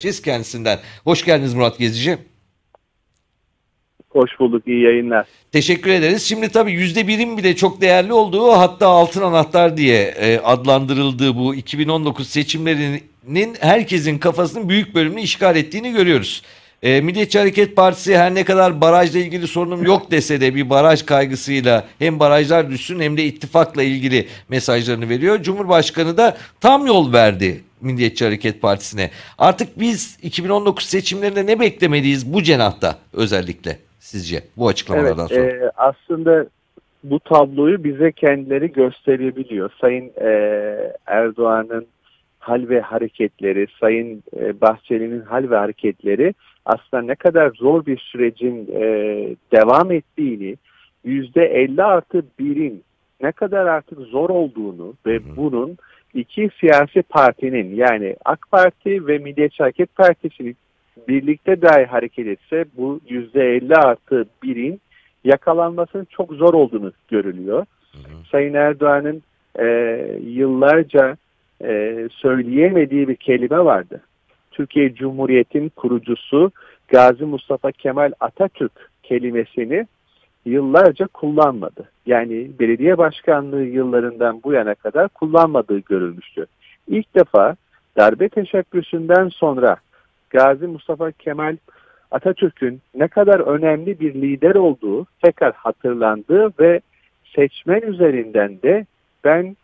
kendisinden. Hoş geldiniz Murat Gezici. Hoş bulduk, iyi yayınlar. Teşekkür ederiz. Şimdi tabii yüzde birin bile çok değerli olduğu hatta altın anahtar diye e, adlandırıldığı bu 2019 seçimlerinin herkesin kafasının büyük bölümünü işgal ettiğini görüyoruz. E, Milliyetçi Hareket Partisi her ne kadar barajla ilgili sorunum yok dese de bir baraj kaygısıyla hem barajlar düşsün hem de ittifakla ilgili mesajlarını veriyor. Cumhurbaşkanı da tam yol verdi Milliyetçi Hareket Partisi'ne. Artık biz 2019 seçimlerinde ne beklemeliyiz bu cenahta özellikle sizce bu açıklamalardan evet, sonra? E, aslında bu tabloyu bize kendileri gösterebiliyor. Sayın e, Erdoğan'ın hal ve hareketleri, Sayın e, Bahçeli'nin hal ve hareketleri aslında ne kadar zor bir sürecin e, devam ettiğini, yüzde 50 artı birin ne kadar artık zor olduğunu ve bunun iki siyasi partinin yani AK Parti ve Milliyetçi Hareket Partisi'nin birlikte dahi hareket etse bu yüzde 50 artı birin yakalanmasının çok zor olduğunu görülüyor. Hı hı. Sayın Erdoğan'ın e, yıllarca e, söyleyemediği bir kelime vardı. Türkiye Cumhuriyeti'nin kurucusu Gazi Mustafa Kemal Atatürk kelimesini yıllarca kullanmadı. Yani belediye başkanlığı yıllarından bu yana kadar kullanmadığı görülmüştü. İlk defa darbe teşebbüsünden sonra Gazi Mustafa Kemal Atatürk'ün ne kadar önemli bir lider olduğu tekrar hatırlandı ve seçmen üzerinden de ben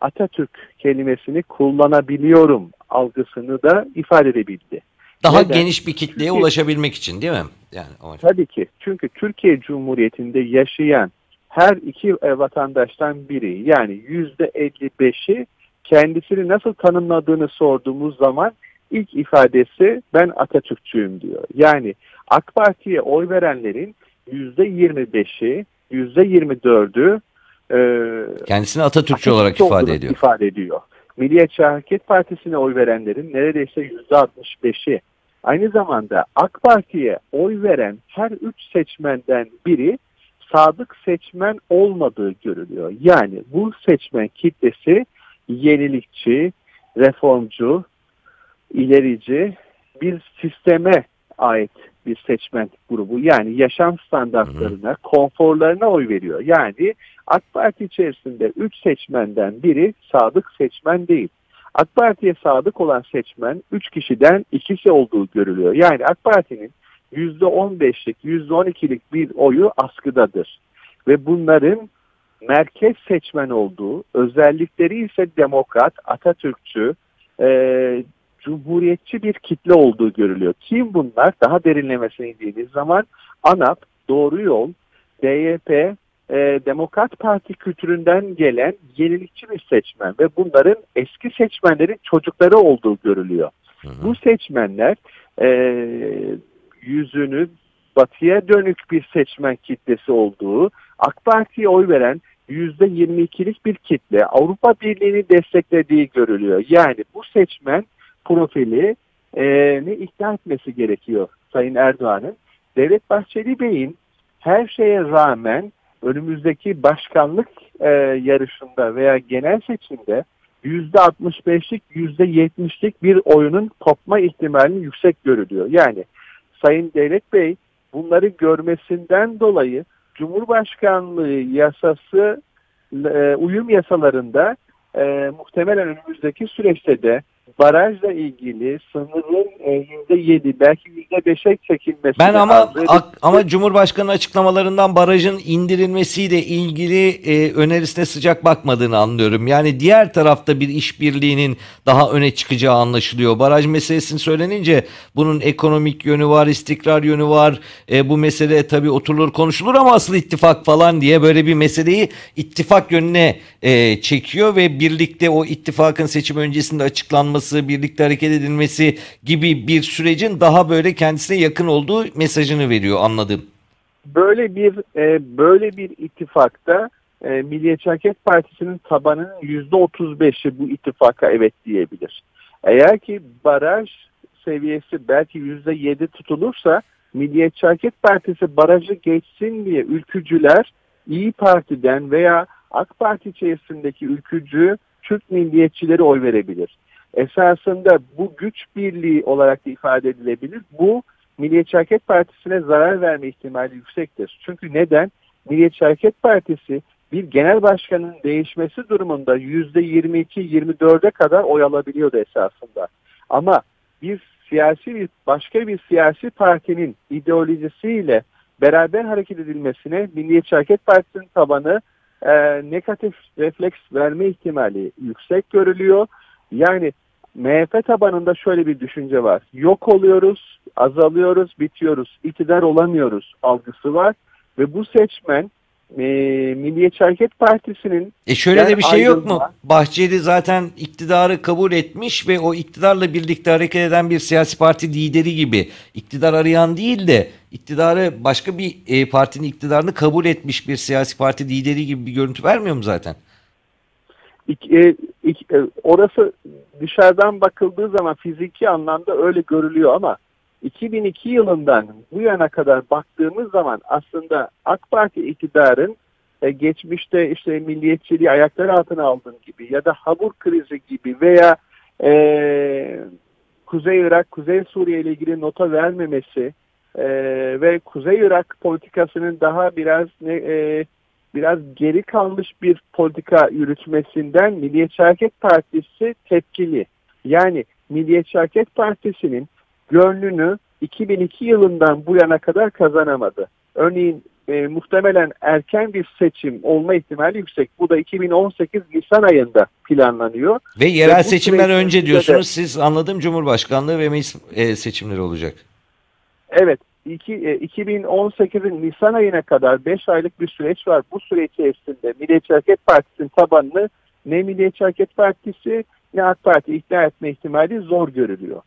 Atatürk kelimesini kullanabiliyorum algısını da ifade edebildi. Daha Neden? geniş bir kitleye Türkiye, ulaşabilmek için değil mi? Yani Tabii ki. Çünkü Türkiye Cumhuriyeti'nde yaşayan her iki vatandaştan biri yani yüzde 55'i kendisini nasıl tanımladığını sorduğumuz zaman ilk ifadesi ben Atatürkçüyüm diyor. Yani AK Parti'ye oy verenlerin yüzde 25'i, yüzde 24'ü e, kendisini Atatürkçü, Atatürkçü olarak ifade ediyor. ifade ediyor. Milliyetçi Hareket Partisi'ne oy verenlerin neredeyse yüzde 65'i aynı zamanda AK Parti'ye oy veren her üç seçmenden biri sadık seçmen olmadığı görülüyor. Yani bu seçmen kitlesi yenilikçi, reformcu, ilerici bir sisteme ait bir seçmen grubu. Yani yaşam standartlarına, konforlarına oy veriyor. Yani AK Parti içerisinde 3 seçmenden biri sadık seçmen değil. AK Parti'ye sadık olan seçmen 3 kişiden ikisi olduğu görülüyor. Yani AK Parti'nin %15'lik, %12'lik bir oyu askıdadır. Ve bunların merkez seçmen olduğu, özellikleri ise demokrat, Atatürkçü, cumhuriyetçi bir kitle olduğu görülüyor. Kim bunlar? Daha derinlemesine indiğiniz zaman ANAP, Doğru Yol, DYP, e, Demokrat Parti kültüründen gelen yenilikçi bir seçmen ve bunların eski seçmenlerin çocukları olduğu görülüyor. Hı hı. Bu seçmenler e, yüzünü batıya dönük bir seçmen kitlesi olduğu, AK Parti'ye oy veren %22'lik bir kitle Avrupa Birliği'ni desteklediği görülüyor. Yani bu seçmen profili e, ne ikna etmesi gerekiyor Sayın Erdoğan'ın. Devlet Bahçeli Bey'in her şeye rağmen önümüzdeki başkanlık e, yarışında veya genel seçimde %65'lik %70'lik bir oyunun kopma ihtimalini yüksek görülüyor. Yani Sayın Devlet Bey bunları görmesinden dolayı Cumhurbaşkanlığı yasası e, uyum yasalarında e, muhtemelen önümüzdeki süreçte de barajla ilgili sınırın yüzde yedi belki yüzde beşe çekilmesi. Ben ama ak, ama Cumhurbaşkanı açıklamalarından barajın indirilmesiyle ilgili e, önerisine sıcak bakmadığını anlıyorum. Yani diğer tarafta bir işbirliğinin daha öne çıkacağı anlaşılıyor. Baraj meselesini söylenince bunun ekonomik yönü var, istikrar yönü var. E, bu mesele tabii oturulur konuşulur ama asıl ittifak falan diye böyle bir meseleyi ittifak yönüne e, çekiyor ve birlikte o ittifakın seçim öncesinde açıklanması olması, birlikte hareket edilmesi gibi bir sürecin daha böyle kendisine yakın olduğu mesajını veriyor anladım. Böyle bir e, böyle bir ittifakta e, Milliyetçi Hareket Partisi'nin tabanının yüzde 35'i bu ittifaka evet diyebilir. Eğer ki baraj seviyesi belki yüzde 7 tutulursa Milliyetçi Hareket Partisi barajı geçsin diye ülkücüler İyi Parti'den veya AK Parti içerisindeki ülkücü Türk milliyetçileri oy verebilir. Esasında bu güç birliği olarak da ifade edilebilir. Bu Milliyetçi Hareket Partisi'ne zarar verme ihtimali yüksektir. Çünkü neden? Milliyetçi Hareket Partisi bir genel başkanın değişmesi durumunda %22-24'e kadar oy alabiliyordu esasında. Ama bir siyasi bir başka bir siyasi partinin ideolojisiyle beraber hareket edilmesine Milliyetçi Hareket Partisi'nin tabanı e, negatif refleks verme ihtimali yüksek görülüyor. Yani MHP tabanında şöyle bir düşünce var. Yok oluyoruz, azalıyoruz, bitiyoruz, iktidar olamıyoruz algısı var. Ve bu seçmen e, Milliyetçi Hareket Partisi'nin E şöyle de bir şey yok mu? Bahçeli zaten iktidarı kabul etmiş ve o iktidarla birlikte hareket eden bir siyasi parti lideri gibi iktidar arayan değil de iktidarı başka bir e, partinin iktidarını kabul etmiş bir siyasi parti lideri gibi bir görüntü vermiyor mu zaten? İk, e, ik, e, orası dışarıdan bakıldığı zaman fiziki anlamda öyle görülüyor ama 2002 yılından bu yana kadar baktığımız zaman aslında AK Parti iktidarın e, geçmişte işte milliyetçiliği ayaklar altına aldığım gibi ya da Habur krizi gibi veya e, Kuzey Irak, Kuzey Suriye ile ilgili nota vermemesi e, ve Kuzey Irak politikasının daha biraz ne, e, biraz geri kalmış bir politika yürütmesinden Milliyetçi Hareket Partisi tepkili. Yani Milliyetçi Hareket Partisi'nin gönlünü 2002 yılından bu yana kadar kazanamadı. Örneğin e, muhtemelen erken bir seçim olma ihtimali yüksek. Bu da 2018 Nisan ayında planlanıyor. Ve yerel Ve seçimler önce diyorsunuz. De, Siz anladım Cumhurbaşkanlığı ve meclis e, seçimleri olacak. Evet. İki, e, 2018'in Nisan ayına kadar 5 aylık bir süreç var. Bu süreç içerisinde Milliyetçi Hareket Partisi'nin tabanını ne Milliyetçi Hareket Partisi ne AK Parti ikna etme ihtimali zor görülüyor.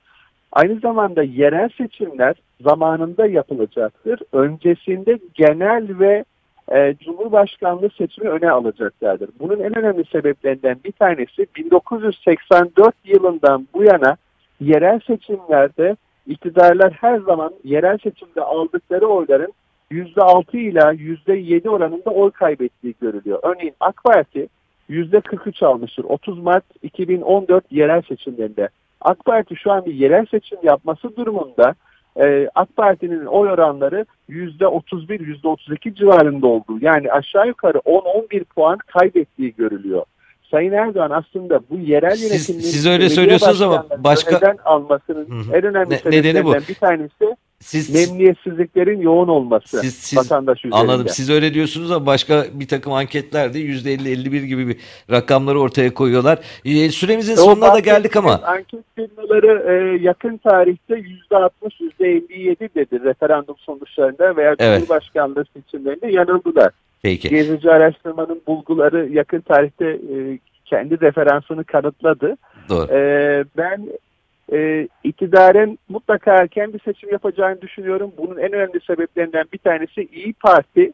Aynı zamanda yerel seçimler zamanında yapılacaktır. Öncesinde genel ve e, Cumhurbaşkanlığı seçimi öne alacaklardır. Bunun en önemli sebeplerinden bir tanesi 1984 yılından bu yana yerel seçimlerde iktidarlar her zaman yerel seçimde aldıkları oyların %6 ila %7 oranında oy kaybettiği görülüyor. Örneğin AK Parti %43 almıştır 30 Mart 2014 yerel seçimlerinde. AK Parti şu an bir yerel seçim yapması durumunda e, AK Parti'nin oy oranları %31, %32 civarında olduğu yani aşağı yukarı 10-11 puan kaybettiği görülüyor. Sayın Erdoğan aslında bu yerel yönetimleri siz, siz öyle söylüyorsunuz ama başka almasının Hı-hı. en önemli ne, sebeplerinden bir tanesi siz, memnuniyetsizliklerin yoğun olması siz, siz, vatandaş üzerinde. Anladım. Siz öyle diyorsunuz ama başka bir takım anketlerde %50-51 gibi bir rakamları ortaya koyuyorlar. E, süremizin e, sonuna da geldik ama. Anket firmaları e, yakın tarihte %60-%57 dedi referandum sonuçlarında veya evet. Cumhurbaşkanlığı seçimlerinde yanıldılar. Peki. Gezici araştırmanın bulguları yakın tarihte e, kendi referansını kanıtladı. Doğru. E, ben e, iktidarın mutlaka erken bir seçim yapacağını düşünüyorum. Bunun en önemli sebeplerinden bir tanesi İyi Parti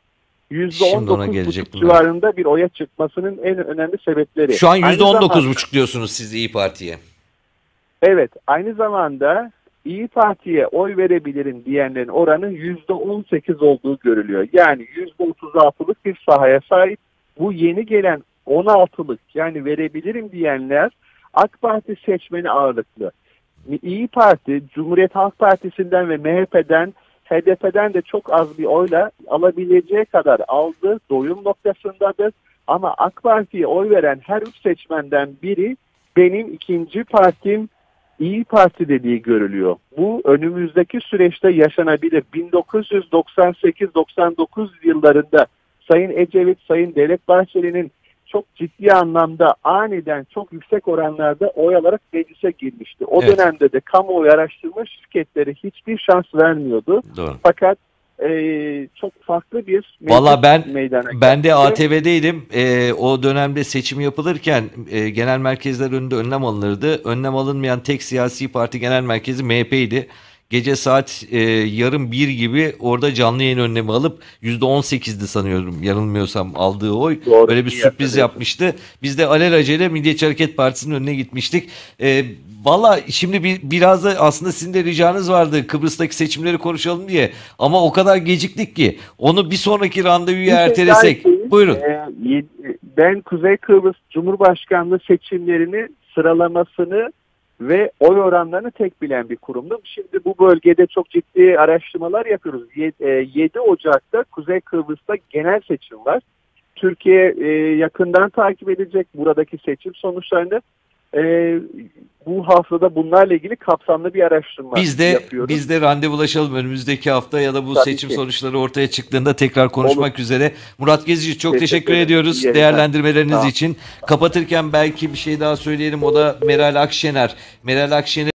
%19,5 civarında bir oya çıkmasının en önemli sebepleri. Şu an %19,5 diyorsunuz siz İyi Parti'ye. Evet. Aynı zamanda İyi Parti'ye oy verebilirim diyenlerin oranı %18 olduğu görülüyor. Yani %36'lık bir sahaya sahip. Bu yeni gelen 16'lık yani verebilirim diyenler AK Parti seçmeni ağırlıklı. İyi Parti, Cumhuriyet Halk Partisi'nden ve MHP'den, HDP'den de çok az bir oyla alabileceği kadar aldı. Doyum noktasındadır. Ama AK Parti'ye oy veren her üç seçmenden biri benim ikinci partim İyi Parti dediği görülüyor. Bu önümüzdeki süreçte yaşanabilir. 1998-99 yıllarında Sayın Ecevit, Sayın Devlet Bahçeli'nin çok ciddi anlamda aniden çok yüksek oranlarda oy alarak meclise girmişti. O evet. dönemde de kamuoyu araştırma şirketleri hiçbir şans vermiyordu. Doğru. Fakat e, çok farklı bir Valla ben ben de ATV'deydim. E, o dönemde seçim yapılırken e, genel merkezler önünde önlem alınırdı. Önlem alınmayan tek siyasi parti genel merkezi MHP'ydi gece saat e, yarım bir gibi orada canlı yayın önlemi alıp %18'di sanıyorum yanılmıyorsam aldığı oy. Doğru, Böyle bir sürpriz yapmıştı. Biz de alelacele Milliyetçi Hareket Partisi'nin önüne gitmiştik. E, Valla şimdi bir, biraz da aslında sizin de ricanız vardı Kıbrıs'taki seçimleri konuşalım diye. Ama o kadar geciktik ki onu bir sonraki randevuya bir ertelesek. Şey, Buyurun. E, ben Kuzey Kıbrıs Cumhurbaşkanlığı seçimlerini sıralamasını ve oy oranlarını tek bilen bir kurumdu. Şimdi bu bölgede çok ciddi araştırmalar yapıyoruz. 7 Ocak'ta Kuzey Kıbrıs'ta genel seçim var. Türkiye e, yakından takip edecek buradaki seçim sonuçlarını. E, bu haftada bunlarla ilgili kapsamlı bir araştırma biz de, yapıyoruz. Biz de randevulaşalım önümüzdeki hafta ya da bu Tabii seçim ki. sonuçları ortaya çıktığında tekrar konuşmak Olur. üzere. Murat Gezici çok teşekkür, Teşekkür ediyoruz değerlendirmeleriniz ol. için. Kapatırken belki bir şey daha söyleyelim o da Meral Akşener. Meral Akşener